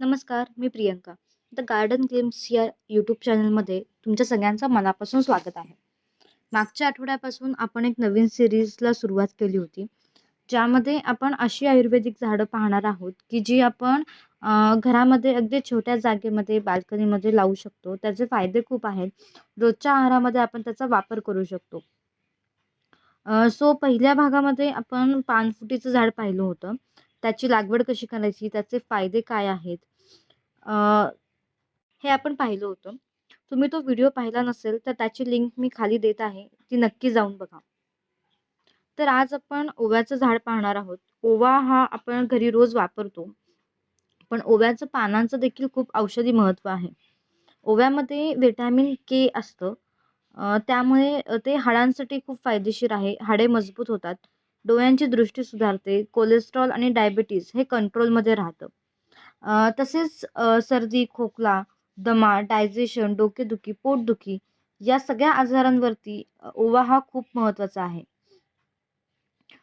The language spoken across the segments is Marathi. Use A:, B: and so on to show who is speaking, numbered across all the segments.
A: नमस्कार, मी प्रियंका. द गार्डन गेम्स या यूट्यूब चॅनलमध्ये तुमच्या सगळ्यांचं मनापासून स्वागत आहे. मागच्या आठवड्यापासून आपण एक नवीन सिरीजला सुरुवात केली होती. ज्यामध्ये आपण अशी आयुर्वेदिक झाडं पाहणार आहोत, की जी आपण घरामध्ये अगदी छोट्या जागेमध्ये, बाल्कनीमध्ये लावू शकतो. त्याचे फायदे खूप आहेत. रोजच्या आहारामध्ये आपण त्याचा वापर करू शकतो. सो पहिल्या भागामध्ये आपण पानफुटीचं झाड पाहिलं होतं. त्याची लागवड कशी करायची, त्याचे फायदे काय आहेत, हे आपण पाहिलं होतं. तुम्ही तो व्हिडिओ पाहिला नसेल, तर त्याची लिंक मी खाली देत आहे. ती नक्की जाऊन बघा. तर आज आपण ओव्याचं झाड पाहणार आहोत. ओवा हा आपण घरी रोज वापरतो. पण ओव्याचं पानांचं देखील खूप औषधी महत्त्व आहे. ओव्यामध्ये व्हिटॅमिन के असतं. त्यामुळे ते हाडांसाठी खूप फायदेशीर आहे. हाडे मजबूत होतात. डोळ्यांची दृष्टी सुधारते. कोलेस्ट्रॉल आणि डायबिटीज हे कंट्रोलमध्ये राहतं. तसेच सर्दी, खोकला, दमा, डायजेशन, डोकेदुखी, पोटदुखी या सगळ्या आजारांवरती ओवा हा खूप महत्त्वाचा आहे.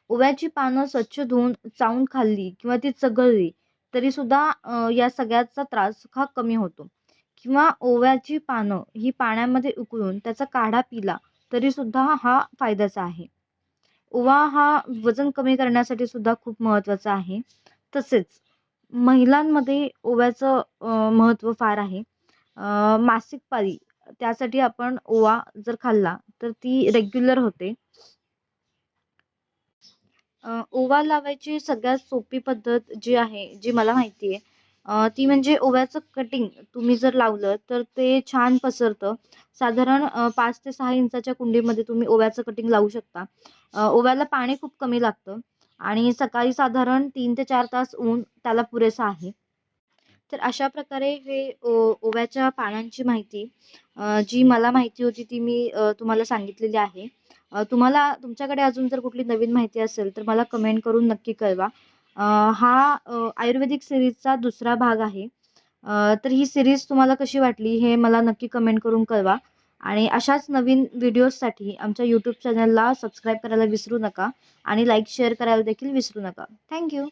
A: ओव्याची पानं स्वच्छ धुवून, चावून खाल्ली किंवा ती चघळली तरीसुद्धा सुद्धा या सगळ्याचा त्रास हा कमी होतो. किंवा ओव्याची पानं ही पाण्यामध्ये उकळून त्याचा काढा पिला तरीसुद्धा हा फायद्याचा आहे. ओवा हा वजन कमी करण्यासाठी सुद्धा खूप महत्त्वाचा आहे. तसेच महिलांमध्ये ओव्याचं महत्त्व फार आहे. मासिक पाळी त्यासाठी आपण ओवा जर खाल्ला तर ती रेग्युलर होते. ओवा लावायची सगळ्यात सोपी पद्धत जी आहे, जी मला माहिती आहे ती म्हणजे ओव्याचं कटिंग तुम्ही जर लावलं तर ते छान पसरतं. साधारण पाच ते सहा इंचाच्या कुंडीमध्ये तुम्ही ओव्याचं कटिंग लावू शकता. ओव्याला पाणी खूप कमी लागतं आणि सकाळी साधारण तीन ते चार तास ऊन त्याला पुरेसं आहे. तर अशा प्रकारे हे ओ ओव्याच्या पानांची माहिती जी मला माहिती होती ती मी तुम्हाला सांगितलेली आहे. तुम्हाला तुमच्याकडे अजून जर कुठली नवीन माहिती असेल तर मला कमेंट करून नक्की कळवा. हा आयुर्वेदिक सिरीजचा दुसरा भाग आहे. तर ही सिरीज तुम्हाला कशी वाटली हे मला नक्की कमेंट करून कळवा. आणि अशाच नवीन व्हिडिओजसाठी आमच्या यूट्यूब चॅनलला सबस्क्राईब करायला विसरू नका आणि लाईक, शेअर करायला देखील विसरू नका. थँक्यू